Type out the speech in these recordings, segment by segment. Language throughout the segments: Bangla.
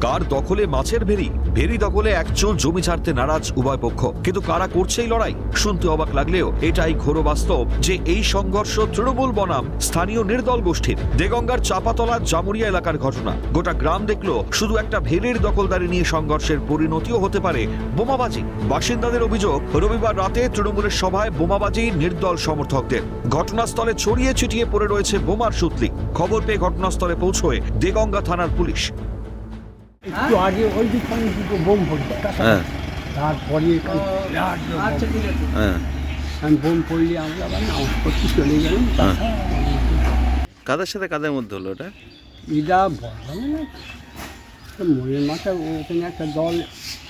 কার দখলে মাছের ভেরি? ভেরি দখলে একচুল জমি ছাড়তে নারাজ উভয় পক্ষ। কিন্তু কারা করছে এই লড়াই? শুনতে অবাক লাগলেও এটাই ঘোর বাস্তব যে এই সংঘর্ষ তৃণমূল বনাম স্থানীয় নির্দল গোষ্ঠীর। দেগঙ্গার চাপাতলা জামুরিয়া এলাকার ঘটনা। গোটা গ্রাম দেখল শুধু একটা ভেরির দখলদারি নিয়ে সংঘর্ষের পরিণতিও হতে পারে বোমাবাজি। বাসিন্দাদের অভিযোগ, রবিবার রাতে তৃণমূলের সভায় বোমাবাজি নির্দল সমর্থকদের। ঘটনাস্থলে ছড়িয়ে ছিটিয়ে পড়ে রয়েছে বোমার সুতলি। খবর পেয়ে ঘটনাস্থলে পৌঁছয় দেগঙ্গা থানার পুলিশ। একটু আগে ওই দিকখানে দুটো বোম পড়ল হ্যাঁ। তারপরে এখানে বিরাট হ্যাঁ। আমি বোম পড়লে আমরা আবার নামাজ পড়তে চলে গেলাম কাদের সাথে কাদের মধ্যে হলো ওটা? ইদা বললাম না মনের মাথায় ওখানে একটা দল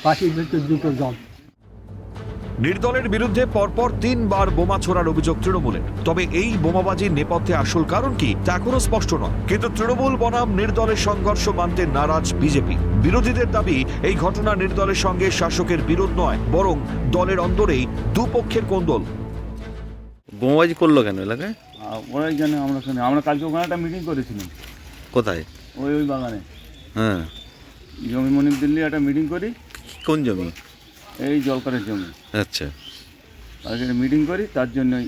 পাখির ভেতর দুটো দল। নির্দলের বিরুদ্ধে পরপর তিনবার বোমা ছোড়ার অভিযোগ তৃণমূলের। তবে এই বোমাবাজির নেপথ্যে আসল কারণ কি তা এখনও স্পষ্ট নয়। কিন্তু তৃণমূল বনাম নির্দলের সংঘর্ষ মানতে নারাজ বিজেপি। বিরোধীদের দাবি এই ঘটনা নির্দলের সঙ্গে শাসকের বিরোধ নয় বরং দলের অন্দরেই দুপক্ষের কোন্দল। বোমাবাজি করল কেন এলাকায়? ওরাই জানে আমরা শুনি। আমরা কালকে ওখানে একটা মিটিং করেছিলাম। কোথায়? ওই ওই বাগানে। হ্যাঁ। জমি মনির দিল্লি একটা মিটিং করি। কোন জমি? এই জলকারের জমি। আচ্ছা। আর মিটিং করি তার জন্যই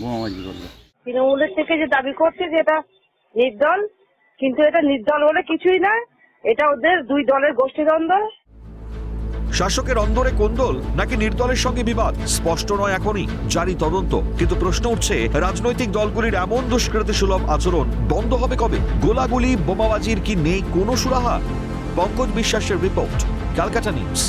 বোমাবাজি করল। তৃণমূলের থেকে যে দাবি করছে যে এটা নির্দল কিন্তু এটা নির্দল বলে কিছুই না এটা ওদের দুই দলের গোষ্ঠীদ্বন্দ্ব। শাসকের অন্দরে কোন্দল নাকি নির্দলের সঙ্গে বিবাদ? স্পষ্ট নয় এখনই জারি তদন্ত। কিন্তু প্রশ্ন উঠছে রাজনৈতিক দলগুলির এমন দুষ্কৃতি সুলভ আচরণ বন্ধ হবে কবে? গোলাগুলি বোমাবাজির কি নেই কোনো সুরাহা? পঙ্কজ বিশ্বাসের রিপোর্ট ক্যালকাটা নিউজ।